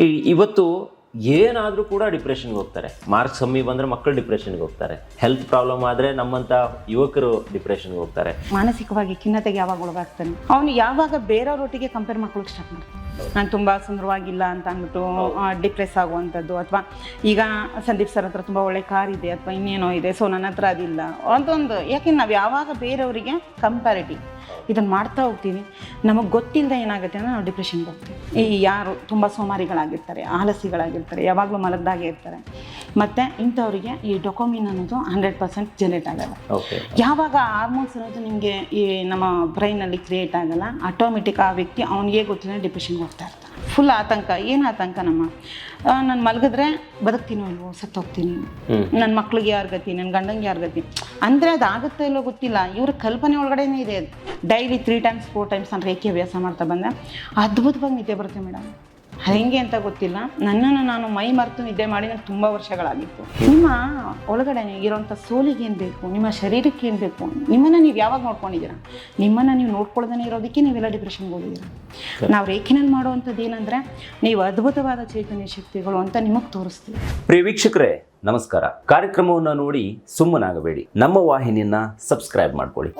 ಇವತ್ತು ಏನಾದರೂ ಕೂಡ ಡಿಪ್ರೆಷನ್ಗೆ ಹೋಗ್ತಾರೆ. ಮಾರ್ಕ್ಸ್ ಕಮ್ಮಿ ಬಂದರೆ ಮಕ್ಕಳು ಡಿಪ್ರೆಷನ್ಗೆ ಹೋಗ್ತಾರೆ. ಹೆಲ್ತ್ ಪ್ರಾಬ್ಲಮ್ ಆದರೆ ನಮ್ಮಂಥ ಯುವಕರು ಡಿಪ್ರೆಷನ್ಗೆ ಹೋಗ್ತಾರೆ. ಮಾನಸಿಕವಾಗಿ ಖಿನ್ನತೆಗೆ ಯಾವಾಗ ಒಳಗಾಗ್ತಾನೆ? ಅವನು ಯಾವಾಗ ಬೇರೆಯವ್ರೊಟ್ಟಿಗೆ ಕಂಪೇರ್ ಮಾಡ್ಕೊಳಕ್ಕೆ ಸ್ಟಾರ್ಟ್ ಮಾಡ್ತಾನೆ? ನಾನು ತುಂಬ ಸುಂದರವಾಗಿಲ್ಲ ಅಂತ ಅಂದ್ಬಿಟ್ಟು ಡಿಪ್ರೆಸ್ ಆಗುವಂಥದ್ದು ಅಥವಾ ಈಗ ಸಂದೀಪ್ ಸರ್ ಹತ್ರ ತುಂಬ ಒಳ್ಳೆ ಕಾರ್ ಇದೆ ಅಥವಾ ಇನ್ನೇನೋ ಇದೆ ಸೊ ನನ್ನ ಹತ್ರ ಅದಿಲ್ಲ. ಅದೊಂದು ಯಾಕೆ ನಾವು ಯಾವಾಗ ಬೇರೆಯವರಿಗೆ ಕಂಪ್ಯಾರಿಟಿವ್ ಇದನ್ನು ಮಾಡ್ತಾ ಹೋಗ್ತೀವಿ ನಮಗೆ ಗೊತ್ತಿಲ್ಲದೆ ಏನಾಗುತ್ತೆ ಅಂದರೆ ನಾವು ಡಿಪ್ರೆಷನ್ಗೆ ಹೋಗ್ತೀವಿ. ಈ ಯಾರು ತುಂಬ ಸೋಮಾರಿಗಳಾಗಿರ್ತಾರೆ ಆಲಸಿಗಳಾಗಿರ್ತಾರೆ ಯಾವಾಗಲೂ ಮಲಗ್ದಾಗೆ ಇರ್ತಾರೆ. ಮತ್ತು ಇಂಥವರಿಗೆ ಈ ಡೊಕೊಮಿನ್ ಅನ್ನೋದು ಹಂಡ್ರೆಡ್ ಪರ್ಸೆಂಟ್ ಜನರೇಟ್ ಆಗಲ್ಲ. ಯಾವಾಗ ಹಾರ್ಮೋನ್ಸ್ ಅನ್ನೋದು ನಿಮಗೆ ಈ ನಮ್ಮ ಬ್ರೈನಲ್ಲಿ ಕ್ರಿಯೇಟ್ ಆಗಲ್ಲ ಆಟೋಮೆಟಿಕ್ ಆ ವ್ಯಕ್ತಿ ಅವನಿಗೆ ಗೊತ್ತಿಲ್ಲ ಡಿಪ್ರೆಷನ್ಗೆ ಹೋಗ್ತಾ ಇರ್ತಾನೆ. ಫುಲ್ ಆತಂಕ ಏನು ಆತಂಕ ನಮ್ಮ? ನಾನು ಮಲಗಿದ್ರೆ ಬದುಕ್ತೀನೋ ಇಲ್ವೋ ಸತ್ತೋಗ್ತೀನಿ. ಹೋಗ್ತೀನಿ ನನ್ನ ಮಕ್ಳಿಗೆ ಯಾರು ಗತಿ ನನ್ನ ಗಂಡಂಗೆ ಯಾರು ಗತಿ? ಅಂದರೆ ಅದು ಆಗುತ್ತೋ ಇಲ್ಲೋ ಗೊತ್ತಿಲ್ಲ. ಇವ್ರ ಕಲ್ಪನೆ ಒಳಗಡೆನೇ ಇದೆ. Daily three times four times ನಾನು ರೇಖೆ ಅಭ್ಯಾಸ ಮಾಡ್ತಾ ಬಂದೆ. ಅದ್ಭುತವಾಗಿ ನಿದ್ದೆ ಬರುತ್ತೆ ಮೇಡಮ್. ಹೆಂಗೆ ಅಂತ ಗೊತ್ತಿಲ್ಲ. ನನ್ನನ್ನು ನಾನು ಮೈ ಮರೆತು ನಿದ್ದೆ ಮಾಡಿ ನನಗೆ ತುಂಬ ವರ್ಷಗಳಾಗಿತ್ತು. ನಿಮ್ಮ ಒಳಗಡೆ ಇರೋಂಥ ಸೋಲಿಗೆ ಏನು ಬೇಕು? ನಿಮ್ಮ ಶರೀರಕ್ಕೆ ಏನು ಬೇಕು? ನಿಮ್ಮನ್ನು ನೀವು ಯಾವಾಗ ನೋಡ್ಕೊಂಡಿದ್ದೀರಾ? ನಿಮ್ಮನ್ನು ನೀವು ನೋಡ್ಕೊಳ್ದೇ ಇರೋದಕ್ಕೆ ನೀವೆಲ್ಲ ಡಿಪ್ರೆಷನ್ಗೆ ಹೋಗಿದ್ದೀರಾ? ನಾವು ರೇಖಿನಲ್ಲಿ ಮಾಡುವಂಥದ್ದು ಏನಂದರೆ ನೀವು ಅದ್ಭುತವಾದ ಚೈತನ್ಯ ಶಕ್ತಿಗಳು ಅಂತ ನಿಮಗೆ ತೋರಿಸ್ತೀವಿ. ಪ್ರಿಯ ವೀಕ್ಷಕರೇ ನಮಸ್ಕಾರ. ಕಾರ್ಯಕ್ರಮವನ್ನು ನೋಡಿ ಸುಮ್ಮನಾಗಬೇಡಿ. ನಮ್ಮ ವಾಹಿನಿಯನ್ನ ಸಬ್ಸ್ಕ್ರೈಬ್ ಮಾಡ್ಕೊಳ್ಳಿ.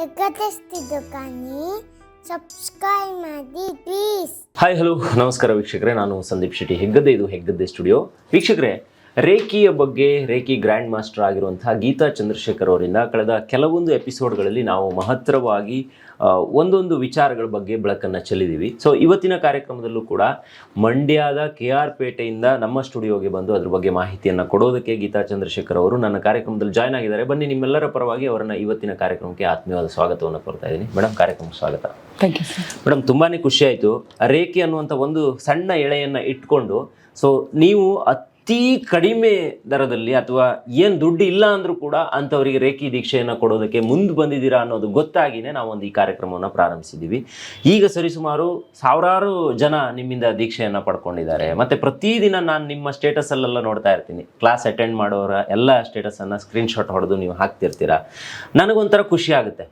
ಸಬ್ಸ್ಕ್ರೈಬ್ ಮಾಡಿ ಪ್ಲೀಸ್ ಹಾಯ್ ಹಲೋ ನಮಸ್ಕಾರ ವೀಕ್ಷಕರೇ. ನಾನು ಸಂದೀಪ್ ಶೆಟ್ಟಿ ಹೆಗ್ಗದ್ದೆ. ಇದು ಹೆಗ್ಗದ್ದೆ ಸ್ಟುಡಿಯೋ ವೀಕ್ಷಕರೇ, ರೇಖಿಯ ಬಗ್ಗೆ ರೇಖಿ ಗ್ರ್ಯಾಂಡ್ ಮಾಸ್ಟರ್ ಆಗಿರುವಂತಹ ಗೀತಾ ಚಂದ್ರಶೇಖರ್ ಅವರಿಂದ ಕಳೆದ ಕೆಲವೊಂದು ಎಪಿಸೋಡ್ಗಳಲ್ಲಿ ನಾವು ಮಹತ್ತರವಾಗಿ ಒಂದೊಂದು ವಿಚಾರಗಳ ಬಗ್ಗೆ ಬೆಳಕನ್ನು ಚೆಲ್ಲಿದ್ದೀವಿ ಸೊ ಇವತ್ತಿನ ಕಾರ್ಯಕ್ರಮದಲ್ಲೂ ಕೂಡ ಮಂಡ್ಯದ ಕೆ ಆರ್ ಪೇಟೆಯಿಂದ ನಮ್ಮ ಸ್ಟುಡಿಯೋಗೆ ಬಂದು ಅದ್ರ ಬಗ್ಗೆ ಮಾಹಿತಿಯನ್ನು ಕೊಡೋದಕ್ಕೆ ಗೀತಾ ಚಂದ್ರಶೇಖರ್ ಅವರು ನನ್ನ ಕಾರ್ಯಕ್ರಮದಲ್ಲಿ ಜಾಯ್ನ್ ಆಗಿದ್ದಾರೆ. ಬನ್ನಿ ನಿಮ್ಮೆಲ್ಲರ ಪರವಾಗಿ ಅವರನ್ನು ಇವತ್ತಿನ ಕಾರ್ಯಕ್ರಮಕ್ಕೆ ಆತ್ಮೀಯವಾದ ಸ್ವಾಗತವನ್ನು ಕೊಡ್ತಾ ಇದ್ದೀನಿ. ಮೇಡಮ್ ಕಾರ್ಯಕ್ರಮ ಸ್ವಾಗತ. ಥ್ಯಾಂಕ್ ಯು ಸರ್ ಮೇಡಮ್ ತುಂಬಾನೇ ಖುಷಿ ಆಯಿತು. ರೇಖೆ ಅನ್ನುವಂಥ ಒಂದು ಸಣ್ಣ ಎಳೆಯನ್ನು ಇಟ್ಕೊಂಡು ಸೊ ನೀವು ಅತಿ ಕಡಿಮೆ ದರದಲ್ಲಿ ಅಥವಾ ಏನು ದುಡ್ಡು ಇಲ್ಲ ಅಂದರೂ ಕೂಡ ಅಂಥವರಿಗೆ ರೇಖಿ ದೀಕ್ಷೆಯನ್ನು ಕೊಡೋದಕ್ಕೆ ಮುಂದೆ ಬಂದಿದ್ದೀರಾ ಅನ್ನೋದು ಗೊತ್ತಾಗಿನೇ ನಾವು ಒಂದು ಈ ಕಾರ್ಯಕ್ರಮವನ್ನು ಪ್ರಾರಂಭಿಸಿದ್ದೀವಿ. ಈಗ ಸರಿಸುಮಾರು ಸಾವಿರಾರು ಜನ ನಿಮ್ಮಿಂದ ದೀಕ್ಷೆಯನ್ನು ಪಡ್ಕೊಂಡಿದ್ದಾರೆ. ಮತ್ತೆ ಪ್ರತಿದಿನ ನಾನು ನಿಮ್ಮ ಸ್ಟೇಟಸಲ್ಲೆಲ್ಲ ನೋಡ್ತಾ ಇರ್ತೀನಿ. ಕ್ಲಾಸ್ ಅಟೆಂಡ್ ಮಾಡೋರ ಎಲ್ಲ ಸ್ಟೇಟಸನ್ನು ಸ್ಕ್ರೀನ್ಶಾಟ್ ಹೊಡೆದು ನೀವು ಹಾಕ್ತಿರ್ತೀರ. ನನಗೊಂಥರ ಖುಷಿ ಆಗುತ್ತೆ.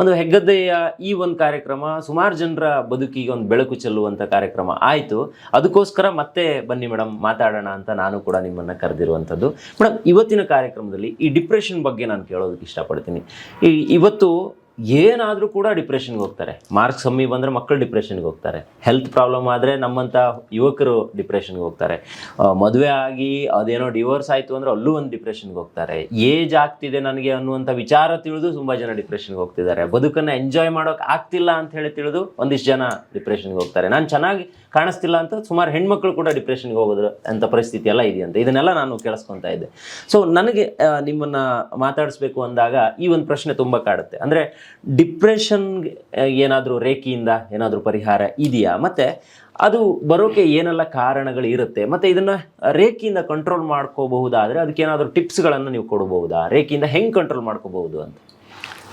ಒಂದು ಹೆಗ್ಗದ್ದೆಯ ಈ ಒಂದು ಕಾರ್ಯಕ್ರಮ ಸುಮಾರು ಜನರ ಬದುಕಿಗೆ ಒಂದು ಬೆಳಕು ಚೆಲ್ಲುವಂಥ ಕಾರ್ಯಕ್ರಮ ಆಯಿತು. ಅದಕ್ಕೋಸ್ಕರ ಮತ್ತೆ ಬನ್ನಿ ಮೇಡಮ್ ಮಾತಾಡೋಣ ಅಂತ ನಾನು ಕೂಡ ನಿಮ್ಮನ್ನು ಕರೆದಿರುವಂಥದ್ದು. ಮೇಡಮ್ ಇವತ್ತಿನ ಕಾರ್ಯಕ್ರಮದಲ್ಲಿ ಈ ಡಿಪ್ರೆಷನ್ ಬಗ್ಗೆ ನಾನು ಕೇಳೋದಕ್ಕೆ ಇಷ್ಟಪಡ್ತೀನಿ. ಈ ಇವತ್ತು ಏನಾದರೂ ಕೂಡ ಡಿಪ್ರೆಷನ್ಗೆ ಹೋಗ್ತಾರೆ. ಮಾರ್ಕ್ಸ್ ಕಮ್ಮಿ ಬಂದರೆ ಮಕ್ಕಳು ಡಿಪ್ರೆಷನ್ಗೆ ಹೋಗ್ತಾರೆ. ಹೆಲ್ತ್ ಪ್ರಾಬ್ಲಮ್ ಆದರೆ ನಮ್ಮಂಥ ಯುವಕರು ಡಿಪ್ರೆಷನ್ಗೆ ಹೋಗ್ತಾರೆ. ಮದುವೆ ಆಗಿ ಅದೇನೋ ಡಿವೋರ್ಸ್ ಆಯಿತು ಅಂದರೆ ಅಲ್ಲೂ ಒಂದು ಡಿಪ್ರೆಷನ್ಗೆ ಹೋಗ್ತಾರೆ. ಏಜ್ ಆಗ್ತಿದೆ ನನಗೆ ಅನ್ನುವಂಥ ವಿಚಾರ ತಿಳಿದು ತುಂಬ ಜನ ಡಿಪ್ರೆಷನ್ಗೆ ಹೋಗ್ತಿದ್ದಾರೆ. ಬದುಕನ್ನು ಎಂಜಾಯ್ ಮಾಡೋಕೆ ಆಗ್ತಿಲ್ಲ ಅಂತ ಹೇಳಿ ತಿಳಿದು ಒಂದಿಷ್ಟು ಜನ ಡಿಪ್ರೆಷನ್ಗೆ ಹೋಗ್ತಾರೆ. ನಾನು ಚೆನ್ನಾಗಿ ಕಾಣಿಸ್ತಿಲ್ಲ ಅಂತ ಸುಮಾರು ಹೆಣ್ಮಕ್ಳು ಕೂಡ ಡಿಪ್ರೆಷನ್ಗೆ ಹೋಗೋದು ಅಂತ ಪರಿಸ್ಥಿತಿ ಎಲ್ಲ ಇದೆಯಂತ. ಇದನ್ನೆಲ್ಲ ನಾನು ಕೇಳಿಸ್ಕೊತಾ ಇದ್ದೆ. ಸೊ ನನಗೆ ನಿಮ್ಮನ್ನು ನಿಮ್ಮನ್ನ ಮಾತಾಡಿಸ್ಬೇಕು ಅಂದಾಗ ಈ ಒಂದು ಪ್ರಶ್ನೆ ತುಂಬ ಕಾಡುತ್ತೆ. ಅಂದರೆ ಡಿಪ್ರೆಷನ್ಗೆ ಏನಾದರೂ ರೇಖೆಯಿಂದ ಏನಾದರೂ ಪರಿಹಾರ ಇದೆಯಾ? ಮತ್ತು ಅದು ಬರೋಕೆ ಏನೆಲ್ಲ ಕಾರಣಗಳು ಇರುತ್ತೆ? ಮತ್ತು ಇದನ್ನು ರೇಖೆಯಿಂದ ಕಂಟ್ರೋಲ್ ಮಾಡ್ಕೋಬಹುದಾದರೆ ಅದಕ್ಕೆ ಏನಾದರೂ ಟಿಪ್ಸ್ಗಳನ್ನು ನೀವು ಕೊಡಬಹುದಾ ರೇಖೆಯಿಂದ ಹೆಂಗೆ ಕಂಟ್ರೋಲ್ ಮಾಡ್ಕೋಬಹುದು ಅಂತ?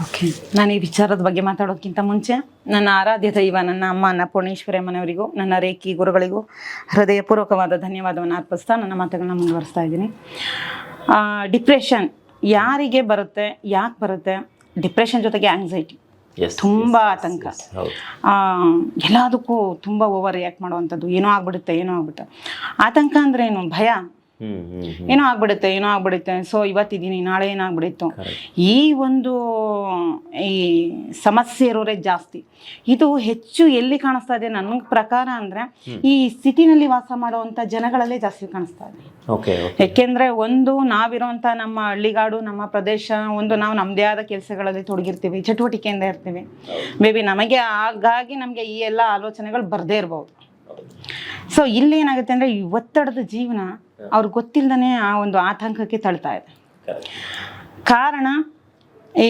ಓಕೆ ನಾನು ಈ ವಿಚಾರದ ಬಗ್ಗೆ ಮಾತಾಡೋದಕ್ಕಿಂತ ಮುಂಚೆ ನನ್ನ ಆರಾಧ್ಯ ದೈವ, ನನ್ನ ಅಮ್ಮ ಅನ್ನಪೂರ್ಣೇಶ್ವರಿ ಅಮ್ಮನವರಿಗೂ, ನನ್ನ ರೇಖಿ ಗುರುಗಳಿಗೂ ಹೃದಯಪೂರ್ವಕವಾದ ಧನ್ಯವಾದವನ್ನು ಅರ್ಪಿಸ್ತಾ ನನ್ನ ಮಾತುಗಳನ್ನ ಮುಂದುವರಿಸ್ತಾ ಇದ್ದೀನಿ. ಡಿಪ್ರೆಷನ್ ಯಾರಿಗೆ ಬರುತ್ತೆ, ಯಾಕೆ ಬರುತ್ತೆ? ಡಿಪ್ರೆಷನ್ ಜೊತೆಗೆ ಆಂಗ್ಸೈಟಿ ತುಂಬ ಆತಂಕ. ಎಲ್ಲದಕ್ಕೂ ತುಂಬ ಓವರ್ ರಿಯಾಕ್ಟ್ ಮಾಡುವಂಥದ್ದು. ಏನೋ ಆಗ್ಬಿಡುತ್ತೆ ಏನೋ ಆಗ್ಬಿಡುತ್ತೆ. ಆತಂಕ ಅಂದ್ರೆ ಏನು ಭಯ. ಏನೋ ಆಗ್ಬಿಡುತ್ತೆ ಏನೋ ಆಗ್ಬಿಡುತ್ತೆ. ಸೊ ಇವತ್ತಿದ್ದೀನಿ ನಾಳೆ ಏನಾಗ್ಬಿಡಿತ್ತು. ಈ ಒಂದು ಈ ಸಮಸ್ಯೆ ಇರೋರೇ ಜಾಸ್ತಿ. ಇದು ಹೆಚ್ಚು ಎಲ್ಲಿ ಕಾಣಿಸ್ತಾ ಇದೆ? ನನ್ನ ಪ್ರಕಾರ ಅಂದ್ರೆ ಈ ಸಿಟಿನಲ್ಲಿ ವಾಸ ಮಾಡುವಂತ ಜನಗಳಲ್ಲೇ ಜಾಸ್ತಿ ಕಾಣಿಸ್ತಾ ಇದೆ. ಯಾಕೆಂದ್ರೆ ಒಂದು ನಾವಿರುವಂತ ನಮ್ಮ ಹಳ್ಳಿಗಾಡು ನಮ್ಮ ಪ್ರದೇಶ ಒಂದು ನಾವು ನಮ್ದೇ ಆದ ಕೆಲಸಗಳಲ್ಲಿ ತೊಡಗಿರ್ತೀವಿ ಚಟುವಟಿಕೆಯಿಂದ ಇರ್ತೀವಿ. ಮೇ ಬಿ ನಮಗೆ ಹಾಗಾಗಿ ನಮಗೆ ಈ ಎಲ್ಲ ಆಲೋಚನೆಗಳು ಬರದೇ ಇರ್ಬೋದು. ಸೊ ಇಲ್ಲಿ ಏನಾಗುತ್ತೆ ಅಂದರೆ ಈ ಒತ್ತಡದ ಜೀವನ ಅವ್ರಿಗೆ ಗೊತ್ತಿಲ್ಲದೇ ಆ ಒಂದು ಆತಂಕಕ್ಕೆ ತಳ್ತಾ ಇದೆ. ಕಾರಣ ಈ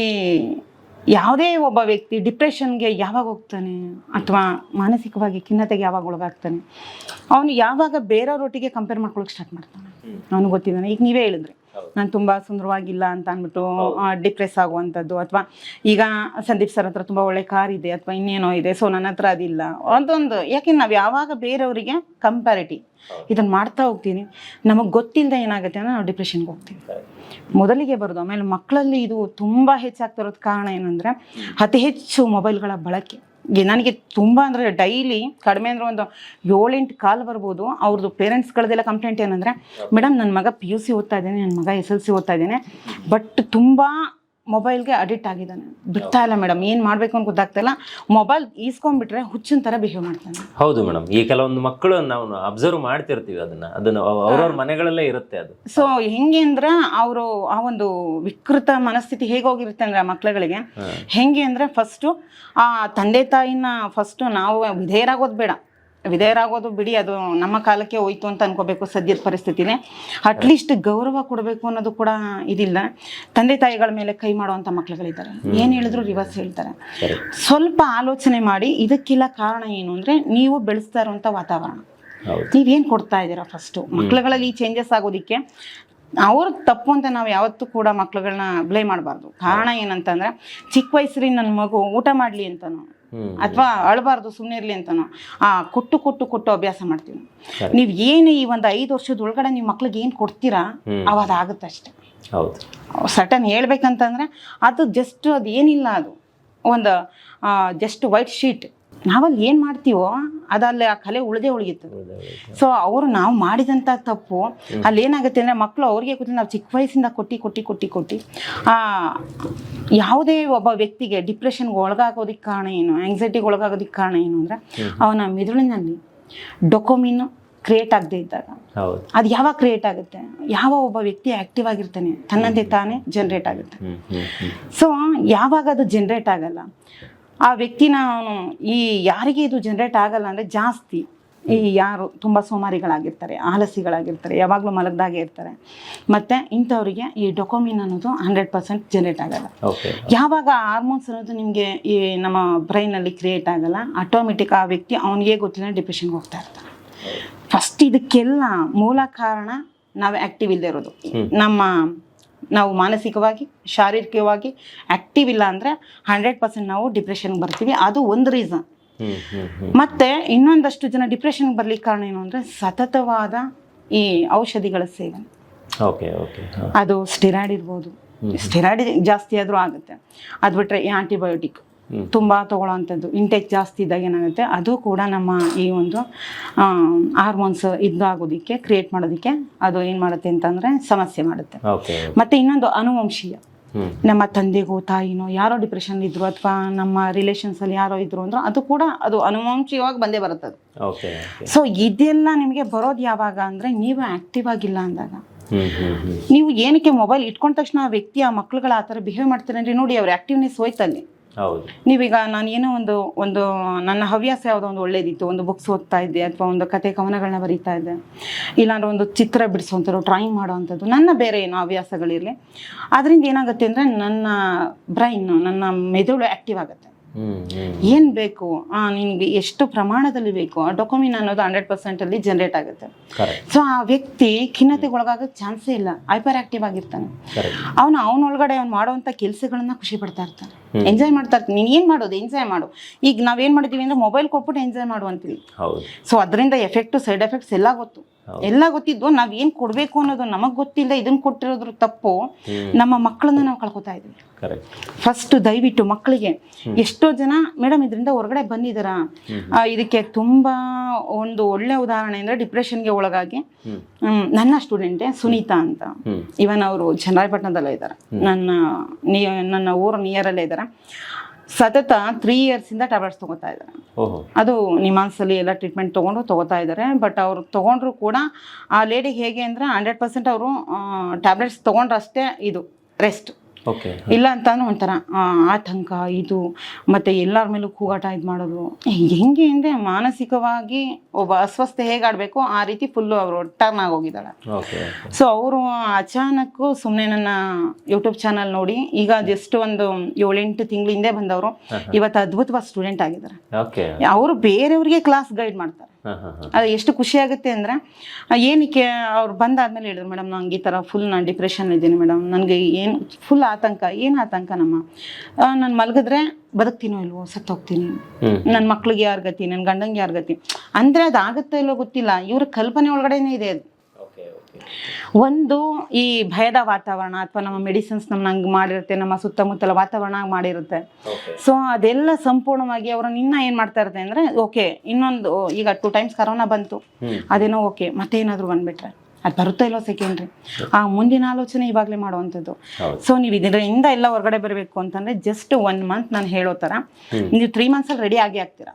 ಯಾವುದೇ ಒಬ್ಬ ವ್ಯಕ್ತಿ ಡಿಪ್ರೆಷನ್ಗೆ ಯಾವಾಗ ಹೋಗ್ತಾನೆ ಅಥವಾ ಮಾನಸಿಕವಾಗಿ ಖಿನ್ನತೆಗೆ ಯಾವಾಗ ಒಳಗಾಗ್ತಾನೆ ಅವನು ಯಾವಾಗ ಬೇರೆಯವ್ರೊಟ್ಟಿಗೆ ಕಂಪೇರ್ ಮಾಡ್ಕೊಳಕ್ಕೆ ಸ್ಟಾರ್ಟ್ ಮಾಡ್ತಾನೆ? ಅವನು ಗೊತ್ತಿದ್ದಾನೆ ಈಗ ನೀವೇ ಹೇಳಿದ್ರಿ. ನಾನು ತುಂಬ ಸುಂದರವಾಗಿಲ್ಲ ಅಂತ ಅಂದ್ಬಿಟ್ಟು ಡಿಪ್ರೆಸ್ ಆಗುವಂಥದ್ದು. ಅಥವಾ ಈಗ ಸಂದೀಪ್ ಸರ್ ಹತ್ರ ತುಂಬ ಒಳ್ಳೆ ಕಾರ್ ಇದೆ ಅಥವಾ ಇನ್ನೇನೋ ಇದೆ ಸೊ ನನ್ನ ಹತ್ರ ಅದಿಲ್ಲ. ಅದೊಂದು ಯಾಕೆ ನಾವು ಯಾವಾಗ ಬೇರೆಯವರಿಗೆ ಕಂಪ್ಯಾರಿಟಿವ್ ಇದನ್ನು ಮಾಡ್ತಾ ಹೋಗ್ತೀನಿ. ನಮಗೆ ಗೊತ್ತಿಲ್ಲದ ಏನಾಗುತ್ತೆ ಅಂದರೆ ನಾವು ಡಿಪ್ರೆಷನ್ಗೆ ಹೋಗ್ತೀವಿ. ಮೊದಲಿಗೆ ಬರೋದು ಆಮೇಲೆ ಮಕ್ಕಳಲ್ಲಿ ಇದು ತುಂಬ ಹೆಚ್ಚಾಗ್ತಿರೋದು ಕಾರಣ ಏನಂದರೆ ಅತಿ ಹೆಚ್ಚು ಮೊಬೈಲ್ಗಳ ಬಳಕೆ. ನನಗೆ ತುಂಬ ಅಂದರೆ ಡೈಲಿ ಕಡಿಮೆ ಅಂದರೆ ಒಂದು ಏಳೆಂಟು ಕಾಲ್ ಬರ್ಬೋದು. ಅವ್ರದ್ದು ಪೇರೆಂಟ್ಸ್ಗಳದೆಲ್ಲ ಕಂಪ್ಲೇಂಟ್ ಏನಂದರೆ ಮೇಡಮ್ ನನ್ನ ಮಗ ಪಿ ಯು ಸಿ ಓದ್ತಾ ಇದ್ದಾನೆ ನನ್ನ ಮಗ ಎಸ್ ಎಲ್ ಸಿ ಓದ್ತಾ ಇದ್ದೇನೆ ಬಟ್ ತುಂಬ ಮೊಬೈಲ್ಗೆ ಅಡಿಕ್ಟ್ ಆಗಿದ್ದಾನೆ. ಬಿಡ್ತಾ ಇಲ್ಲ ಮೇಡಮ್ ಏನು ಮಾಡಬೇಕು ಅಂತ ಗೊತ್ತಾಗ್ತಾ ಮೊಬೈಲ್ ಈಸ್ಕೊಂಡ್ಬಿಟ್ರೆ ಹುಚ್ಚಿನ ಥರ ಬಿಹೇವ್ ಮಾಡ್ತಾನೆ. ಹೌದು ಮೇಡಮ್ ಈ ಕೆಲವೊಂದು ಮಕ್ಕಳು ನಾವು ಅಬ್ಸರ್ವ್ ಮಾಡ್ತಿರ್ತೀವಿ ಅದನ್ನ. ಅದನ್ನ ಅವ್ರವ್ರ ಮನೆಗಳಲ್ಲೇ ಇರುತ್ತೆ ಅದು. ಸೊ ಹೆಂಗೆ ಅಂದ್ರೆ ಅವರು ಆ ಒಂದು ವಿಕೃತ ಮನಸ್ಥಿತಿ ಹೇಗೆ ಹೋಗಿರುತ್ತೆ ಅಂದ್ರೆ ಆ ಮಕ್ಳುಗಳಿಗೆ ಹೆಂಗೆ ಅಂದ್ರೆ ಫಸ್ಟು ಆ ತಂದೆ ತಾಯಿನ ಫಸ್ಟು ನಾವು ವಿಧೇಯರಾಗೋದು ಬೇಡ. ವಿಧೇಯರಾಗೋದು ಬಿಡಿ ಅದು ನಮ್ಮ ಕಾಲಕ್ಕೆ ಹೋಯ್ತು ಅಂತ ಅನ್ಕೋಬೇಕು ಸದ್ಯದ ಪರಿಸ್ಥಿತಿನೇ. ಅಟ್ಲೀಸ್ಟ್ ಗೌರವ ಕೊಡಬೇಕು ಅನ್ನೋದು ಕೂಡ ಇದಿಲ್ಲ. ತಂದೆ ತಾಯಿಗಳ ಮೇಲೆ ಕೈ ಮಾಡುವಂಥ ಮಕ್ಳುಗಳಿದ್ದಾರೆ. ಏನು ಹೇಳಿದ್ರು ರಿವರ್ಸ್ ಹೇಳ್ತಾರೆ. ಸ್ವಲ್ಪ ಆಲೋಚನೆ ಮಾಡಿ ಇದಕ್ಕೆಲ್ಲ ಕಾರಣ ಏನು ಅಂದರೆ ನೀವು ಬೆಳೆಸ್ತಾ ಇರುವಂಥ ವಾತಾವರಣ. ನೀವು ನೀವೇನು ಕೊಡ್ತಾ ಇದ್ದೀರಾ ಫಸ್ಟು ಮಕ್ಳುಗಳಲ್ಲಿ ಈ ಚೇಂಜಸ್ ಆಗೋದಕ್ಕೆ ಅವ್ರ ತಪ್ಪು ಅಂತ ನಾವು ಯಾವತ್ತೂ ಕೂಡ ಮಕ್ಳುಗಳನ್ನ ಬ್ಲೇ ಮಾಡಬಾರ್ದು. ಕಾರಣ ಏನಂತಂದ್ರೆ ಚಿಕ್ಕ ವಯಸ್ಸಿನ ನನ್ನ ಮಗು ಊಟ ಮಾಡಲಿ ಅಂತನೋ. ಹ್ಮ್ ಅಥವಾ ಅಳಬಾರ್ದು ಸುಮ್ಮನೆ ಇರಲಿ ಅಂತ ಆ ಕೊಟ್ಟು ಕೊಟ್ಟು ಕೊಟ್ಟು ಅಭ್ಯಾಸ ಮಾಡ್ತೀವಿ. ನೀವು ಏನು ಈ ಒಂದು ಐದು ವರ್ಷದ ಒಳಗಡೆ ನಿಮ್ಮ ಮಕ್ಳಿಗೆ ಏನು ಕೊಡ್ತೀರಾ ಅವ ಅವಾಗ ಆಗುತ್ತೆ ಅಷ್ಟೇ. ಸಟನ್ ಹೇಳ್ಬೇಕಂತಂದ್ರೆ ಅದು ಜಸ್ಟ್ ಅದು ಏನಿಲ್ಲ ಅದು. ಒಂದು ಜಸ್ಟ್ ವೈಟ್ ಶೀಟ್ ನಾವಲ್ಲಿ ಏನು ಮಾಡ್ತೀವೋ ಅದಲ್ಲಿ ಆ ಕಲೆ ಉಳಿದೇ ಉಳಿಯುತ್ತೆ ಸೊ ಅವರು ನಾವು ಮಾಡಿದಂಥ ತಪ್ಪು ಅಲ್ಲಿ ಏನಾಗುತ್ತೆ ಅಂದರೆ ಮಕ್ಕಳು ಅವ್ರಿಗೆ ಕೂತು ನಾವು ಚಿಕ್ಕ ವಯಸ್ಸಿಂದ ಕೊಟ್ಟು ಕೊಟ್ಟು ಕೊಟ್ಟು ಕೊಟ್ಟು. ಆ, ಯಾವುದೇ ಒಬ್ಬ ವ್ಯಕ್ತಿಗೆ ಡಿಪ್ರೆಷನ್ಗೆ ಒಳಗಾಗೋದಕ್ಕೆ ಕಾರಣ ಏನು ಆ್ಯಂಗ್ಸೈಟಿಗೆ ಒಳಗಾಗೋದಕ್ಕೆ ಕಾರಣ ಏನು ಅಂದರೆ ಅವನ ಮೆದುಳಿನಲ್ಲಿ ಡೊಕೊಮಿನ್ ಕ್ರಿಯೇಟ್ ಆಗದೆ ಇದ್ದಾಗ. ಅದು ಯಾವಾಗ ಕ್ರಿಯೇಟ್ ಆಗುತ್ತೆ? ಯಾವ ಒಬ್ಬ ವ್ಯಕ್ತಿ ಆಕ್ಟಿವ್ ಆಗಿರ್ತಾನೆ? ತನ್ನದೇ ತಾನೇ ಜನ್ರೇಟ್ ಆಗುತ್ತೆ. ಸೊ ಯಾವಾಗ ಅದು ಜನ್ರೇಟ್ ಆಗಲ್ಲ? ಆ ವ್ಯಕ್ತಿನ ಅವನು ಈ ಯಾರಿಗೆ ಇದು ಜನರೇಟ್ ಆಗಲ್ಲ ಅಂದರೆ ಜಾಸ್ತಿ ಈ ಯಾರು ತುಂಬ ಸೋಮಾರಿಗಳಾಗಿರ್ತಾರೆ ಆಲಸಿಗಳಾಗಿರ್ತಾರೆ ಯಾವಾಗಲೂ ಮಲಗ್ದಾಗೆ ಇರ್ತಾರೆ. ಮತ್ತು ಇಂಥವರಿಗೆ ಈ ಡೊಕೊಮಿನ್ ಅನ್ನೋದು ಹಂಡ್ರೆಡ್ ಪರ್ಸೆಂಟ್ ಜನರೇಟ್ ಆಗಲ್ಲ. ಯಾವಾಗ ಹಾರ್ಮೋನ್ಸ್ ಅನ್ನೋದು ನಿಮಗೆ ಈ ನಮ್ಮ ಬ್ರೈನಲ್ಲಿ ಕ್ರಿಯೇಟ್ ಆಗಲ್ಲ ಆಟೋಮೆಟಿಕ್ ಆ ವ್ಯಕ್ತಿ ಅವನಿಗೆ ಗೊತ್ತಿಲ್ಲ ಡಿಪ್ರೆಷನ್ಗೆ ಹೋಗ್ತಾ ಇರ್ತಾನೆ. ಫಸ್ಟ್ ಇದಕ್ಕೆಲ್ಲ ಮೂಲ ಕಾರಣ ನಾವು ಆ್ಯಕ್ಟಿವ್ ಇಲ್ಲದೆ ಇರೋದು. ನಮ್ಮ ನಾವು ಮಾನಸಿಕವಾಗಿ ಶಾರೀರಿಕವಾಗಿ ಆಕ್ಟಿವ್ ಇಲ್ಲ ಅಂದರೆ ಹಂಡ್ರೆಡ್ ಪರ್ಸೆಂಟ್ ನಾವು ಡಿಪ್ರೆಷನ್ಗೆ ಬರ್ತೀವಿ. ಅದು ಒಂದು ರೀಸನ್ ಮತ್ತೆ ಇನ್ನೊಂದಷ್ಟು ಜನ ಡಿಪ್ರೆಷನ್ಗೆ ಬರ್ಲಿಕ್ಕೆ ಕಾರಣ ಏನು ಅಂದರೆ ಸತತವಾದ ಈ ಔಷಧಿಗಳ ಸೇವನೆ. ಓಕೆ ಓಕೆ ಅದು ಸ್ಟಿರಾಯ್ಡ್ ಇರ್ಬೋದು. ಸ್ಟಿರಾಯ್ಡ್ ಜಾಸ್ತಿ ಆದರೂ ಆಗುತ್ತೆ. ಅದು ಬಿಟ್ಟರೆ ಈ ಆಂಟಿಬಯೋಟಿಕ್. ತುಂಬ ತೊಗೊಳ್ಳೋವಂಥದ್ದು ಇಂಟೇಕ್ ಜಾಸ್ತಿ ಇದ್ದಾಗ ಏನಾಗುತ್ತೆ? ಅದು ಕೂಡ ನಮ್ಮ ಈ ಒಂದು ಹಾರ್ಮೋನ್ಸ್ ಇದಾಗೋದಿಕ್ಕೆ ಕ್ರಿಯೇಟ್ ಮಾಡೋದಕ್ಕೆ ಅದು ಏನು ಮಾಡುತ್ತೆ ಅಂತಂದ್ರೆ ಸಮಸ್ಯೆ ಮಾಡುತ್ತೆ. ಮತ್ತೆ ಇನ್ನೊಂದು ಅನುವಂಶೀಯ. ನಮ್ಮ ತಂದೆಗೋ ತಾಯಿನೋ ಯಾರೋ ಡಿಪ್ರೆಷನ್ ಇದ್ರು ಅಥವಾ ನಮ್ಮ ರಿಲೇಷನ್ಸಲ್ಲಿ ಯಾರೋ ಇದ್ರು ಅಂದ್ರೆ ಅದು ಕೂಡ ಅದು ಅನುವಂಶೀಯವಾಗಿ ಬಂದೇ ಬರುತ್ತೆ ಅದು. ಓಕೆ ಓಕೆ ಸೊ ಇದೆಲ್ಲ ನಿಮಗೆ ಬರೋದು ಯಾವಾಗ ಅಂದ್ರೆ ನೀವು ಆಕ್ಟಿವ್ ಆಗಿಲ್ಲ ಅಂದಾಗ. ನೀವು ಏನಕ್ಕೆ ಮೊಬೈಲ್ ಇಟ್ಕೊಂಡ ತಕ್ಷಣ ಆ ವ್ಯಕ್ತಿ ಆ ಮಕ್ಳುಗಳ ಆ ಥರ ಬಿಹೇವ್ ಮಾಡ್ತಾರೆ ಅಂದ್ರೆ ನೋಡಿ ಅವ್ರ ಆಕ್ಟಿವ್ನೆಸ್ ಹೋಯ್ತಲ್ಲಿ. ಹೌದು. ನೀವೀಗ ನಾನು ಏನೋ ಒಂದು ಒಂದು ನನ್ನ ಹವ್ಯಾಸ ಯಾವುದೋ ಒಂದು ಒಳ್ಳೇದಿತ್ತು, ಒಂದು ಬುಕ್ಸ್ ಓದ್ತಾ ಇದ್ದೆ ಅಥವಾ ಒಂದು ಕತೆ ಕವನಗಳನ್ನ ಬರೀತಾ ಇದ್ದೆ. ಇಲ್ಲಾಂದ್ರೆ ಒಂದು ಚಿತ್ರ ಬಿಡಿಸುವಂಥದ್ದು ಡ್ರಾಯಿಂಗ್ ಮಾಡುವಂಥದ್ದು, ನನ್ನ ಬೇರೆ ಏನೋ ಹವ್ಯಾಸಗಳಿರಲಿ. ಅದರಿಂದ ಏನಾಗುತ್ತೆ ಅಂದರೆ ನನ್ನ ಬ್ರೈನ್ ನನ್ನ ಮೆದುಳು ಆ್ಯಕ್ಟಿವ್ ಆಗುತ್ತೆ. ಏನು ಬೇಕು? ನಿಮಗೆ ಎಷ್ಟು ಪ್ರಮಾಣದಲ್ಲಿ ಬೇಕು? ಆ ಡೊಕೊಮಿನ್ ಅನ್ನೋದು ಹಂಡ್ರೆಡ್ ಪರ್ಸೆಂಟಲ್ಲಿ ಜನರೇಟ್ ಆಗುತ್ತೆ. ಸೊ ಆ ವ್ಯಕ್ತಿ ಖಿನ್ನತೆಗೊಳಗಾಗಕ್ಕೆ ಚಾನ್ಸೇ ಇಲ್ಲ. ಹೈಪರ್ ಆಕ್ಟಿವ್ ಆಗಿರ್ತಾನೆ ಅವನು ಅವನೊಳಗಡೆ ಅವ್ನು ಮಾಡುವಂತ ಕೆಲಸಗಳನ್ನ ಖುಷಿ ಪಡ್ತಾ ಇರ್ತಾನೆ. ಎಂಜಾಯ್ ಮಾಡ್ತಾ ಇರ್ತಾನೆ. ನೀನು ಏನು ಮಾಡೋದು? ಎಂಜಾಯ್ ಮಾಡು. ಈಗ ನಾವೇನು ಮಾಡಿದ್ದೀವಿ ಅಂದರೆ ಮೊಬೈಲ್ ಕೊಟ್ಬಿಟ್ಟು ಎಂಜಾಯ್ ಮಾಡು ಅಂತೀವಿ ಸೊ ಅದರಿಂದ ಎಫೆಕ್ಟು ಸೈಡ್ ಎಫೆಕ್ಟ್ಸ್ ಎಲ್ಲ ಗೊತ್ತು. ಎಲ್ಲ ಗೊತ್ತಿದ್ವು ನಾವ್ ಏನ್ ಕೊಡ್ಬೇಕು ಅನ್ನೋದು ನಮಗ್ ಗೊತ್ತಿಲ್ಲ ಇದನ್ನ ಕೊಟ್ಟಿರೋದ್ರ ತಪ್ಪು. ನಮ್ಮ ಮಕ್ಕಳನ್ನ ನಾವು ಕಳ್ಕೊತಾ ಕರೆಕ್ಟ್ ಫಸ್ಟ್ ದಯವಿಟ್ಟು ಮಕ್ಕಳಿಗೆ ಎಷ್ಟೋ ಜನ ಮೇಡಮ್ ಇದರಿಂದ ಹೊರಗಡೆ ಬಂದಿದಾರ ಇದಕ್ಕೆ ತುಂಬಾ ಒಂದು ಒಳ್ಳೆ ಉದಾಹರಣೆ ಅಂದ್ರೆ ಡಿಪ್ರೆಷನ್ಗೆ ಒಳಗಾಗಿ ನನ್ನ ಸ್ಟೂಡೆಂಟ್ ಸುನೀತಾ ಅಂತ. ಇವನ್ ಅವರು ಚನ್ನರಾಯಪಟ್ಟಣದಲ್ಲೇ ಇದ್ದಾರೆ. ನನ್ನ ನನ್ನ ಊರು ನಿಯರಲ್ಲೇ ಇದ್ದಾರೆ. ಸತತ ತ್ರೀ ಇಯರ್ಸಿಂದ ಟ್ಯಾಬ್ಲೆಟ್ಸ್ ತಗೋತಾ ಇದ್ದಾರೆ. ಅದು ನಿಮಾನ್ಸಲ್ಲಿ ಎಲ್ಲ ಟ್ರೀಟ್ಮೆಂಟ್ ತೊಗೊಂಡು ತೊಗೋತಾ ಇದ್ದಾರೆ. ಬಟ್ ಅವರು ತೊಗೊಂಡ್ರು ಕೂಡ ಆ ಲೇಡಿಗೆ ಹೇಗೆ ಅಂದರೆ ಹಂಡ್ರೆಡ್ ಪರ್ಸೆಂಟ್ ಅವರು ಟ್ಯಾಬ್ಲೆಟ್ಸ್ ತೊಗೊಂಡ್ರಷ್ಟೇ ಇದು ರೆಸ್ಟ್ ಇಲ್ಲ ಅಂತಂದ್ರೆ ಒಂಥರ ಆತಂಕ ಇದು ಮತ್ತೆ ಎಲ್ಲರ ಮೇಲೂ ಕೂಗಾಟ ಇದು ಮಾಡೋದು. ಹೆಂಗೆ ಅಂದರೆ ಮಾನಸಿಕವಾಗಿ ಒಬ್ಬ ಅಸ್ವಸ್ಥ ಹೇಗೆ ಆಡಬೇಕು ಆ ರೀತಿ ಫುಲ್ಲು ಅವರು ಟರ್ನ್ ಆಗೋಗಿದ್ದಾಳೆ ಓಕೆ ಸೊ ಅವರು ಅಚಾನಕ್ಕು ಸುಮ್ಮನೆ ನನ್ನ ಯೂಟ್ಯೂಬ್ ಚಾನಲ್ ನೋಡಿ ಈಗ ಜಸ್ಟ್ ಒಂದು ಏಳೆಂಟು ತಿಂಗಳಿಂದೆ ಬಂದವರು. ಇವತ್ತು ಅದ್ಭುತವಾದ ಸ್ಟೂಡೆಂಟ್ ಆಗಿದ್ದಾರೆ. ಅವರು ಬೇರೆಯವ್ರಿಗೆ ಕ್ಲಾಸ್ ಗೈಡ್ ಮಾಡ್ತಾರೆ. ಅದು ಎಷ್ಟು ಖುಷಿ ಆಗುತ್ತೆ ಅಂದ್ರೆ ಏನಕ್ಕೆ ಅವ್ರು ಬಂದಾದ್ಮೇಲೆ ಹೇಳಿದ್ರು ಮೇಡಮ್ ನಂಗೆ ಈ ಥರ ಫುಲ್ ನಾನು ಡಿಪ್ರೆಷನ್ ಇದ್ದೀನಿ ಮೇಡಮ್. ನನಗೆ ಏನು ಫುಲ್ ಆತಂಕ ಏನು ಆತಂಕ ನಮ್ಮ? ನಾನು ಮಲಗಿದ್ರೆ ಬದುಕ್ತೀನೋ ಇಲ್ವೋ ಸತ್ತೋಗ್ತೀನಿ. ಹೋಗ್ತೀನಿ ನನ್ನ ಮಕ್ಳಿಗೆ ಯಾರು ಗತಿ? ನನ್ನ ಗಂಡಂಗೆ ಯಾರು ಗತಿ? ಅಂದರೆ ಅದು ಆಗುತ್ತೋ ಇಲ್ಲೋ ಗೊತ್ತಿಲ್ಲ. ಇವ್ರ ಕಲ್ಪನೆ ಒಳಗಡೆನೇ ಇದೆ ಅದು. ಒಂದು ಈ ಭಯದ ವಾತಾವರಣ ಅಥವಾ ನಮ್ಮ ಮೆಡಿಸಿನ್ಸ್ ನಮ್ಮ ಹಂಗೆ ಮಾಡಿರುತ್ತೆ ನಮ್ಮ ಸುತ್ತಮುತ್ತಲ ವಾತಾವರಣ ಮಾಡಿರುತ್ತೆ. ಸೊ ಅದೆಲ್ಲ ಸಂಪೂರ್ಣವಾಗಿ ಅವ್ರನ್ನ ಇನ್ನ ಏನ್ ಮಾಡ್ತಾ ಇರುತ್ತೆ ಅಂದ್ರೆ ಓಕೆ ಇನ್ನೊಂದು ಈಗ ಟೂ ಟೈಮ್ಸ್ ಕರೋನಾ ಬಂತು. ಅದೇನೋ ಓಕೆ ಮತ್ತೆ ಏನಾದ್ರು ಬಂದ್ಬಿಟ್ರೆ. ಅದು ಬರುತ್ತಾ ಇಲ್ಲೋ ಸೆಕೆಂಡ್ರಿ ಆ ಮುಂದಿನ ಆಲೋಚನೆ ಇವಾಗಲೇ ಮಾಡುವಂಥದ್ದು. ಸೊ ನೀವು ಇದರಿಂದ ಎಲ್ಲ ಹೊರಗಡೆ ಬರಬೇಕು ಅಂತಂದ್ರೆ ಜಸ್ಟ್ ಒನ್ ಮಂತ್ ನಾನು ಹೇಳೋ ಥರ ನೀವು ತ್ರೀ ಮಂತ್ಸಲ್ಲಿ ರೆಡಿ ಆಗಿ ಆಗ್ತೀರಾ.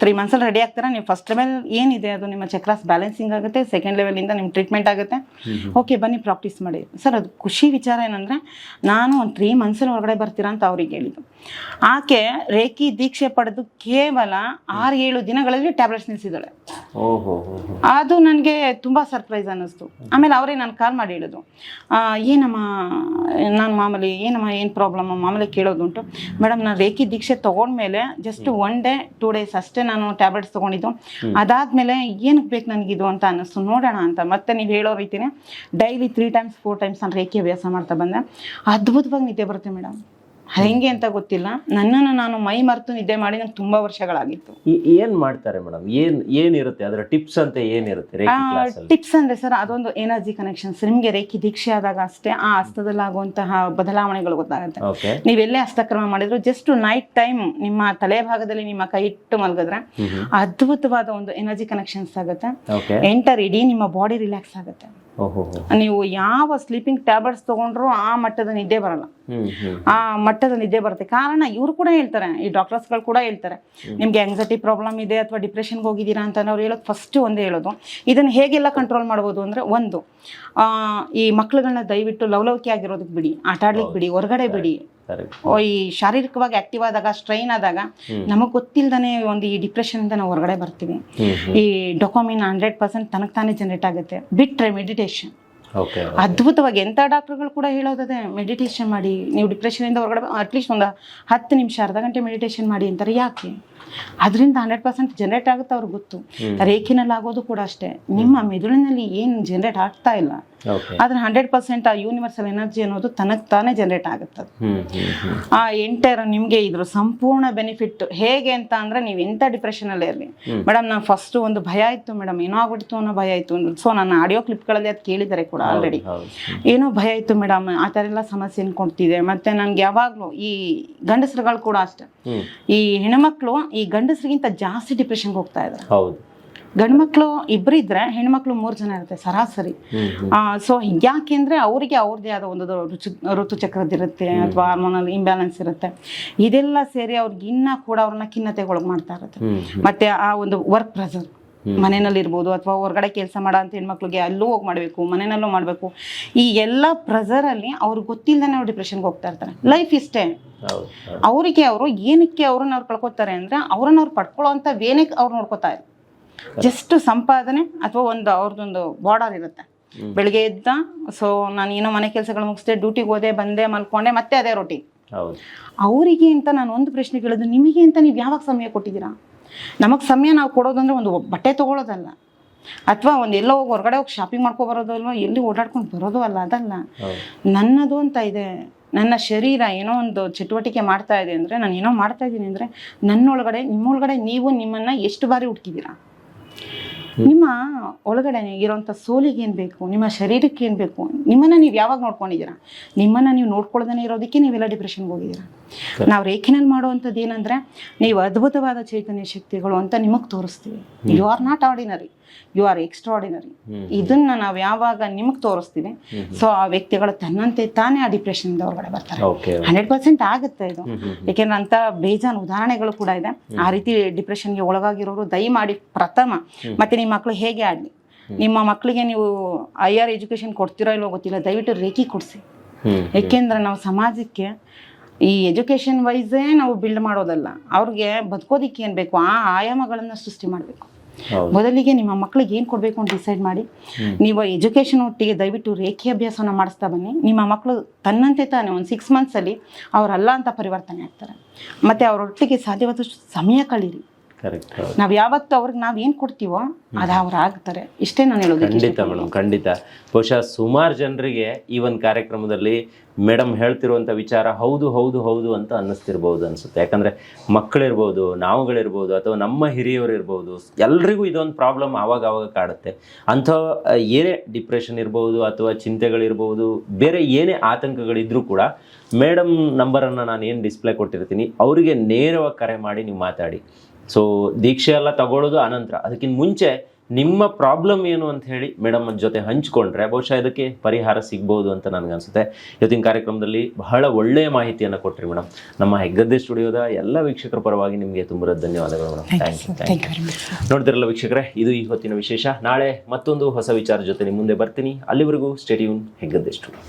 ತ್ರೀ ಮಂತ್ಸಲ್ಲಿ ರೆಡಿ ಆಗ್ತೀರಾ? ನೀವು ಫಸ್ಟ್ ಲೆವೆಲ್ ಏನಿದೆ ಅದು ನಿಮ್ಮ ಚಕ್ರಾಸ್ ಬ್ಯಾಲೆನ್ಸಿಂಗ್ ಆಗುತ್ತೆ ಸೆಕೆಂಡ್ ಲೆವೆಲಿಂದ ನಿಮ್ಮ ಟ್ರೀಟ್ಮೆಂಟ್ ಆಗುತ್ತೆ. ಓಕೆ ಬನ್ನಿ ಪ್ರಾಕ್ಟೀಸ್ ಮಾಡಿ. ಸರ್ ಅದು ಖುಷಿ ವಿಚಾರ ಏನಂದರೆ ನಾನು ಒಂದು ತ್ರೀ ಮಂತ್ಸಲ್ಲಿ ಹೊರಗಡೆ ಬರ್ತೀರಾ ಅಂತ ಅವ್ರಿಗೆ ಹೇಳಿದ್ದು. ಆಕೆ ರೇಖಿ ದೀಕ್ಷೆ ಪಡೆದು ಕೇವಲ ಆರು ಏಳು ದಿನಗಳಲ್ಲಿ ಟ್ಯಾಬ್ಲೆಟ್ಸ್ ನಿಲ್ಲಿಸಿದ್ದಾಳೆ ಓಹೋ ಅದು ನನಗೆ ತುಂಬ ಸರ್ಪ್ರೈಸ್ ಅನ್ನಿಸ್ತು. ಆಮೇಲೆ ಅವರೇ ನಾನು ಕಾಲ್ ಮಾಡಿ ಹೇಳೋದು ಏನಮ್ಮ ನಾನು ಮಾಮೂಲಿ ಏನಮ್ಮ ಏನು ಪ್ರಾಬ್ಲಮ್ ಮಾಮೂಲಿ ಕೇಳೋದುಂಟು. ಮೇಡಮ್ ನಾನು ರೇಖಿ ದೀಕ್ಷೆ ತೊಗೊಂಡ್ಮೇಲೆ just one day two days ಅಷ್ಟೇ ನಾನು ಟ್ಯಾಬ್ಲೆಟ್ಸ್ ತೊಗೊಂಡಿದ್ದು. ಅದಾದ್ಮೇಲೆ ಏನಕ್ಕೆ ಬೇಕು ನನಗಿದು ಅಂತ ಅನ್ನಿಸ್ತು ನೋಡೋಣ ಅಂತ. ಮತ್ತೆ ನೀವು ಹೇಳೋ ರೀತಿನೇ daily three times four times ನಾನು ರೇಖೆ ಅಭ್ಯಾಸ ಮಾಡ್ತಾ ಬಂದೆ. ಅದ್ಭುತವಾಗಿ ನಿದ್ದೆ ಬರುತ್ತೆ ಮೇಡಮ್ ಹೆಂಗೆ ಅಂತ ಗೊತ್ತಿಲ್ಲ. ನನ್ನನ್ನು ನಾನು ಮೈ ಮರೆತು ನಿದ್ದೆ ಮಾಡಿ ನಂಗೆ ತುಂಬಾ ವರ್ಷಗಳಾಗಿತ್ತು. ಏನ್ ಮಾಡ್ತಾರೆ ಮೇಡಮ್? ಏನ್ ಏನಿರುತ್ತೆ? ಅದರ ಟಿಪ್ಸ್ ಅಂತ ಏನಿರುತ್ತೆ ಟಿಪ್ಸ್ ಅಂದ್ರೆ ಸರ್ ಅದೊಂದು ಎನರ್ಜಿ ಕನೆಕ್ಷನ್ಸ್ ನಿಮ್ಗೆ ರೇಖಿ ದೀಕ್ಷೆ ಆದಾಗ ಅಷ್ಟೇ ಆ ಹಸ್ತದಲ್ಲಿ ಆಗುವಂತಹ ಬದಲಾವಣೆಗಳು ಗೊತ್ತಾಗುತ್ತೆ. ನೀವೆಲ್ಲೇ ಹಸ್ತಕ್ರಮ ಮಾಡಿದ್ರು ಜಸ್ಟ್ ನೈಟ್ ಟೈಮ್ ನಿಮ್ಮ ತಲೆ ಭಾಗದಲ್ಲಿ ನಿಮ್ಮ ಕೈ ಇಟ್ಟು ಮಲಗಿದ್ರೆ ಅದ್ಭುತವಾದ ಒಂದು ಎನರ್ಜಿ ಕನೆಕ್ಷನ್ಸ್ ಆಗುತ್ತೆ. ಎಂಟರ್ ಇಡೀ ನಿಮ್ಮ ಬಾಡಿ ರಿಲ್ಯಾಕ್ಸ್ ಆಗುತ್ತೆ. ನೀವು ಯಾವ ಸ್ಲೀಪಿಂಗ್ ಟ್ಯಾಬ್ಲೆಟ್ಸ್ ತಗೊಂಡ್ರು ಆ ಮಟ್ಟದ ನಿದ್ದೆ ಬರಲ್ಲ. ಆ ಮಟ್ಟದ ನಿದ್ದೆ ಬರುತ್ತೆ. ಕಾರಣ ಇವರು ಕೂಡ ಹೇಳ್ತಾರೆ. ಈ ಡಾಕ್ಟರ್ಸ್ಗಳು ಕೂಡ ಹೇಳ್ತಾರೆ. ನಿಮ್ಗೆ ಆಂಗ್ಸೈಟಿ ಪ್ರಾಬ್ಲಮ್ ಇದೆ ಅಥವಾ ಡಿಪ್ರೆಷನ್ಗೆ ಹೋಗಿದ್ದೀರಾ ಅಂತ ಅವ್ರು ಹೇಳೋದು ಫಸ್ಟ್ ಒಂದೇ ಹೇಳೋದು. ಇದನ್ನು ಹೇಗೆಲ್ಲ ಕಂಟ್ರೋಲ್ ಮಾಡ್ಬೋದು ಅಂದ್ರೆ ಒಂದು ಆ, ಈ ಮಕ್ಳುಗಳನ್ನ ದಯವಿಟ್ಟು ಲವಲವಿಕೆ ಆಗಿರೋದಕ್ಕೆ ಬಿಡಿ ಆಟ ಆಡ್ಲಿಕ್ಕೆ ಬಿಡಿ ಹೊರಗಡೆ ಬಿಡಿ. ಈ ಶಾರೀರಿಕವಾಗಿ ಆಕ್ಟಿವ್ ಆದಾಗ ಸ್ಟ್ರೈನ್ ಆದಾಗ ನಮಗೆ ಗೊತ್ತಿಲ್ಲದೇ ಒಂದು ಈ ಡಿಪ್ರೆಷನ್ ಇಂದ ನಾವು ಹೊರಗಡೆ ಬರ್ತೀವಿ. ಈ ಡೊಕೋಮಿನ್ ಹಂಡ್ರೆಡ್ ಪರ್ಸೆಂಟ್ ತನಕ ತಾನೇ ಜನರೇಟ್ ಆಗುತ್ತೆ. ಬಿಟ್ರೆ ಮೆಡಿಟೇಷನ್ ಅದ್ಭುತವಾಗಿ ಎಂಥ ಡಾಕ್ಟರ್ಗಳು ಕೂಡ ಹೇಳೋದದೆ ಮೆಡಿಟೇಷನ್ ಮಾಡಿ ನೀವು ಡಿಪ್ರೆಷನಿಂದ ಹೊರಗಡೆ ಅಟ್ಲೀಸ್ಟ್ ಒಂದು ಹತ್ತು ನಿಮಿಷ ಅರ್ಧ ಗಂಟೆ ಮೆಡಿಟೇಷನ್ ಮಾಡಿ ಅಂತಾರೆ ಯಾಕೆ? ಅದರಿಂದ ಹಂಡ್ರೆಡ್ ಪರ್ಸೆಂಟ್ ಜನರೇಟ್ ಆಗುತ್ತೆ ಅವ್ರಿಗೆ ಗೊತ್ತು. ರೇಖಿನಲ್ಲಿ ಆಗೋದು ಕೂಡ ಅಷ್ಟೇ. ನಿಮ್ಮ ಮೆದುಳಿನಲ್ಲಿ ಏನು ಜನರೇಟ್ ಆಗ್ತಾ ಇಲ್ಲ ಆದ್ರೆ ಹಂಡ್ರೆಡ್ ಪರ್ಸೆಂಟ್ ಆ ಯೂನಿವರ್ಸಲ್ ಎನರ್ಜಿ ಅನ್ನೋದು ತನಗೆ ತಾನೇ ಜನರೇಟ್ ಆಗುತ್ತೆ ಆ ಎಂಟೈರ್ ನಿಮಗೆ ಇದ್ರ ಸಂಪೂರ್ಣ ಬೆನಿಫಿಟ್ ಹೇಗೆ ಅಂತ ಅಂದ್ರೆ ನೀವು ಎಂತ ಡಿಪ್ರೆಷನ್ ಅಲ್ಲೇ ಇರಲಿ. ಮೇಡಮ್ ನಾನು ಫಸ್ಟ್ ಒಂದು ಭಯ ಇತ್ತು ಮೇಡಮ್. ಏನೋ ಆಗ್ಬಿಡ್ತು ಅನ್ನೋ ಭಯ ಇತ್ತು. ಸೊ ನನ್ನ ಆಡಿಯೋ ಕ್ಲಿಪ್ಗಳಲ್ಲಿ ಅದು ಕೇಳಿದ್ದಾರೆ ಕೂಡ. ಆಲ್ರೆಡಿ ಏನೋ ಭಯ ಇತ್ತು ಮೇಡಮ್ ಆ ಥರ ಎಲ್ಲ ಸಮಸ್ಯೆ ಕೊಡ್ತಿದೆ. ಮತ್ತೆ ನನ್ಗೆ ಯಾವಾಗಲೂ ಈ ಗಂಡಸರುಗಳು ಕೂಡ ಅಷ್ಟೇ. ಈ ಹೆಣ್ಮಕ್ಳು ಈ ಗಂಡಸರಿಗಿಂತ ಜಾಸ್ತಿ ಡಿಪ್ರೆಷನ್ಗೆ ಹೋಗ್ತಾ ಇದ್ದಾರೆ ಗಂಡ್ಮಕ್ಳು ಇಬ್ಬರಿದ್ರೆ ಇದ್ರೆ ಹೆಣ್ಮಕ್ಳು ಮೂರು ಜನ ಇರುತ್ತೆ ಸರಾಸರಿ. ಆ ಸೊ ಯಾಕೆಂದ್ರೆ ಅವರಿಗೆ ಅವ್ರದೇ ಆದ ಒಂದು ರುಚಿ ಋತುಚಕ್ರದಿರುತ್ತೆ ಅಥವಾ ಹಾರ್ಮೋನಲ್ ಇಂಬ್ಯಾಲೆನ್ಸ್ ಇರುತ್ತೆ. ಇದೆಲ್ಲ ಸೇರಿ ಅವ್ರಿಗೆ ಇನ್ನ ಕೂಡ ಅವ್ರನ್ನ ಖಿನ್ನತೆಗೊಳಗೆ ಮಾಡ್ತಾ ಇರುತ್ತೆ. ಮತ್ತೆ ಆ ಒಂದು ವರ್ಕ್ ಪ್ರೆಸರ್ ಮನೆಯಲ್ಲಿ ಇರ್ಬೋದು ಅಥವಾ ಹೊರಗಡೆ ಕೆಲಸ ಮಾಡೋ ಅಂತ ಹೆಣ್ಮಕ್ಳಿಗೆ ಅಲ್ಲೂ ಹೋಗಿ ಮಾಡಬೇಕು ಮನೆಯಲ್ಲೂ ಮಾಡಬೇಕು. ಈ ಎಲ್ಲ ಪ್ರೆಸರಲ್ಲಿ ಅವ್ರಿಗೆ ಗೊತ್ತಿಲ್ಲದೇ ಅವ್ರು ಡಿಪ್ರೆಷನ್ಗೆ ಹೋಗ್ತಾ ಇರ್ತಾರೆ. ಲೈಫ್ ಇಷ್ಟೇ. ಅವರಿಗೆ ಅವರು ಏನಕ್ಕೆ ಅವ್ರನ್ನ ಅವ್ರು ಕಳ್ಕೊತಾರೆ ಅಂದ್ರೆ ಅವ್ರನ್ನ ಅವ್ರು ಪಡ್ಕೊಳ್ಳೋ ಅಂತ ವೇನಕ್ಕೆ ಅವ್ರು ನೋಡ್ಕೋತಾ ಜಸ್ಟ್ ಸಂಪಾದನೆ ಅಥವಾ ಒಂದು ಅವ್ರದ್ದೊಂದು ಬಾರ್ಡರ್ ಇರುತ್ತೆ. ಬೆಳಿಗ್ಗೆ ಎದ್ದ ಸೊ ನಾನು ಏನೋ ಮನೆ ಕೆಲಸಗಳು ಮುಗಿಸ್ದೆ ಡ್ಯೂಟಿಗೆ ಹೋದೆ ಬಂದೆ ಮಲ್ಕೊಂಡೆ ಮತ್ತೆ ಅದೇ ರೊಟೀನ್ ಅವರಿಗೆ ಅಂತ ನಾನು ಒಂದು ಪ್ರಶ್ನೆ ಕೇಳಿದ್ದು ನಿಮಗೆ ಅಂತ ನೀವು ಯಾವಾಗ ಸಮಯ ಕೊಟ್ಟಿದ್ದೀರಾ? ನಮಗೆ ಸಮಯ ನಾವು ಕೊಡೋದಂದ್ರೆ ಒಂದು ಬಟ್ಟೆ ತಗೊಳ್ಳೋದಲ್ಲ ಅಥವಾ ಒಂದು ಎಲ್ಲೋ ಹೋಗಿ ಹೊರಗಡೆ ಹೋಗಿ ಶಾಪಿಂಗ್ ಮಾಡ್ಕೊ ಬರೋದು ಅಲ್ವಾ ಎಲ್ಲಿ ಓಡಾಡ್ಕೊಂಡು ಬರೋದು ಅಲ್ಲ ಅದಲ್ಲ. ನನ್ನದು ಅಂತ ಇದೆ. ನನ್ನ ಶರೀರ ಏನೋ ಒಂದು ಚಟುವಟಿಕೆ ಮಾಡ್ತಾ ಇದೆ ಅಂದರೆ ನಾನು ಏನೋ ಮಾಡ್ತಾ ಇದ್ದೀನಿ ಅಂದರೆ ನನ್ನೊಳಗಡೆ ನಿಮ್ಮೊಳಗಡೆ ನೀವು ನಿಮ್ಮನ್ನು ಎಷ್ಟು ಬಾರಿ ಹುಡುಕಿದ್ದೀರಾ ನಿಮ್ಮ ಒಳಗಡೆ ಇರೋಂಥ ಸೋಲಿಗೆ ಏನು ಬೇಕು? ನಿಮ್ಮ ಶರೀರಕ್ಕೆ ಏನು ಬೇಕು? ನಿಮ್ಮನ್ನು ನೀವು ಯಾವಾಗ ನೋಡ್ಕೊಂಡಿದ್ದೀರಾ? ನಿಮ್ಮನ್ನು ನೀವು ನೋಡ್ಕೊಳ್ದೇ ಇರೋದಕ್ಕೆ ನೀವೆಲ್ಲ ಡಿಪ್ರೆಷನ್ಗೆ ಹೋಗಿದ್ದೀರಾ? ನಾವು ರೇಖಿನಲ್ಲಿ ಮಾಡುವಂಥದ್ದು ಏನಂದರೆ ನೀವು ಅದ್ಭುತವಾದ ಚೈತನ್ಯ ಶಕ್ತಿಗಳು ಅಂತ ನಿಮಗೆ ತೋರಿಸ್ತೀವಿ. You are not ordinary you are extraordinary ಇದನ್ನ ನಾವು ಯಾವಾಗ ನಿಮಗೆ ತೋರಿಸ್ತೀವಿ ಸೊ ಆ ವ್ಯಕ್ತಿಗಳು ತನ್ನಂತೆ ತಾನೇ ಆ ಡಿಪ್ರೆಷನ್ ಹೊರಗಡೆ ಬರ್ತಾರೆ. ಹಂಡ್ರೆಡ್ ಪರ್ಸೆಂಟ್ ಆಗುತ್ತೆ ಇದು. ಯಾಕೆಂದ್ರೆ ಅಂತ ಬೇಜಾನ್ ಉದಾಹರಣೆಗಳು ಕೂಡ ಇದೆ. ಆ ರೀತಿ ಡಿಪ್ರೆಷನ್ಗೆ ಒಳಗಾಗಿರೋರು ದಯಮಾಡಿ ಪ್ರಥಮ. ಮತ್ತೆ ನಿಮ್ಮ ಮಕ್ಕಳು ಹೇಗೆ ಆಡ್ಲಿ? ನಿಮ್ಮ ಮಕ್ಕಳಿಗೆ ನೀವು ಹೈಯರ್ ಎಜುಕೇಶನ್ ಕೊಡ್ತೀರೋ ಇಲ್ವೋ ಗೊತ್ತಿಲ್ಲ ದಯವಿಟ್ಟು ರೇಖಿ ಕೊಡಿಸಿ. ಯಾಕೆಂದ್ರೆ ನಾವು ಸಮಾಜಕ್ಕೆ ಈ ಎಜುಕೇಶನ್ ವೈಸೇ ನಾವು ಬಿಲ್ಡ್ ಮಾಡೋದಲ್ಲ ಅವ್ರಿಗೆ ಬದುಕೋದಿಕ್ಕೆ ಏನು ಬೇಕು? ಆ ಆಯಾಮಗಳನ್ನು ಸೃಷ್ಟಿ ಮಾಡಬೇಕು. ಮೊದಲಿಗೆ ನಿಮ್ಮ ಮಕ್ಕಳಿಗೆ ಏನು ಕೊಡಬೇಕು ಅಂತ ಡಿಸೈಡ್ ಮಾಡಿ ನೀವು ಎಜುಕೇಷನ್ ಒಟ್ಟಿಗೆ ದಯವಿಟ್ಟು ರೇಖೆ ಅಭ್ಯಾಸವನ್ನು ಮಾಡಿಸ್ತಾ ಬನ್ನಿ. ನಿಮ್ಮ ಮಕ್ಕಳು ತನ್ನಂತೆ ತಾನೇ ಒಂದು ಸಿಕ್ಸ್ ಮಂತ್ಸಲ್ಲಿ ಅವರಲ್ಲ ಅಂತ ಪರಿವರ್ತನೆ ಆಗ್ತಾರೆ. ಮತ್ತು ಅವರೊಟ್ಟಿಗೆ ಸಾಧ್ಯವಾದಷ್ಟು ಸಮಯ ಕಳೀರಿ. ನಾವ್ ಯಾವತ್ತು ಅವ್ರಿಗೆ ನಾವ್ ಏನ್ ಕೊಡ್ತೀವೋ ಅದ ಅವ್ರು ಆಗ್ತಾರೆ. ಇಷ್ಟೇ ನಾನು ಹೇಳೋದು ಖಂಡಿತ ಮೇಡಮ್ ಖಂಡಿತ. ಬಹುಶಃ ಸುಮಾರು ಜನರಿಗೆ ಈ ಒಂದು ಕಾರ್ಯಕ್ರಮದಲ್ಲಿ ಮೇಡಮ್ ಹೇಳ್ತಿರುವಂತ ವಿಚಾರ ಹೌದು ಹೌದು ಹೌದು ಅಂತ ಅನ್ನಿಸ್ತಿರ್ಬೋದು ಅನ್ಸುತ್ತೆ. ಯಾಕಂದ್ರೆ ಮಕ್ಕಳಿರ್ಬೋದು ನಾವುಗಳಿರ್ಬೋದು ಅಥವಾ ನಮ್ಮ ಹಿರಿಯವರು ಇರ್ಬೋದು ಎಲ್ರಿಗೂ ಇದೊಂದು ಪ್ರಾಬ್ಲಮ್ ಆವಾಗ ಆವಾಗ ಕಾಡುತ್ತೆ. ಅಂಥ ಏನೇ ಡಿಪ್ರೆಷನ್ ಇರ್ಬೋದು ಅಥವಾ ಚಿಂತೆಗಳಿರ್ಬೋದು ಬೇರೆ ಏನೇ ಆತಂಕಗಳಿದ್ರೂ ಕೂಡ ಮೇಡಮ್ ನಂಬರನ್ನು ನಾನು ಏನು ಡಿಸ್ಪ್ಲೇ ಕೊಟ್ಟಿರ್ತೀನಿ ಅವರಿಗೆ ನೇರವಾಗಿ ಕರೆ ಮಾಡಿ ನೀವು ಮಾತಾಡಿ. ಸೊ ದೀಕ್ಷೆ ಎಲ್ಲ ತಗೊಳ್ಳೋದು ಅನಂತರ. ಅದಕ್ಕಿಂತ ಮುಂಚೆ ನಿಮ್ಮ ಪ್ರಾಬ್ಲಮ್ ಏನು ಅಂತ ಹೇಳಿ ಮೇಡಮ್ ಜೊತೆ ಹಂಚ್ಕೊಂಡ್ರೆ ಬಹುಶಃ ಇದಕ್ಕೆ ಪರಿಹಾರ ಸಿಗ್ಬೋದು ಅಂತ ನನಗನ್ಸುತ್ತೆ ಇವತ್ತಿನ ಕಾರ್ಯಕ್ರಮದಲ್ಲಿ ಬಹಳ ಒಳ್ಳೆಯ ಮಾಹಿತಿಯನ್ನು ಕೊಟ್ಟರಿ ಮೇಡಮ್ ನಮ್ಮ ಹೆಗ್ಗದ್ದೆ ಸ್ಟುಡಿಯೋದ ಎಲ್ಲ ವೀಕ್ಷಕರ ಪರವಾಗಿ ನಿಮಗೆ ತುಂಬ ಧನ್ಯವಾದಗಳು madam thank you thank you ನೋಡ್ತಿರಲ್ಲ ವೀಕ್ಷಕರೇ ಇದು ಇವತ್ತಿನ ಹೊತ್ತಿನ ವಿಶೇಷ. ನಾಳೆ ಮತ್ತೊಂದು ಹೊಸ ವಿಚಾರ ಜೊತೆ ನಿಮ್ಮ ಮುಂದೆ ಬರ್ತೀನಿ. ಅಲ್ಲಿವರೆಗೂ ಸ್ಟೇಡಿಯೂನ್ ಹೆಗ್ಗದ್ದೆ ಸ್ಟುಡಿಯೋ.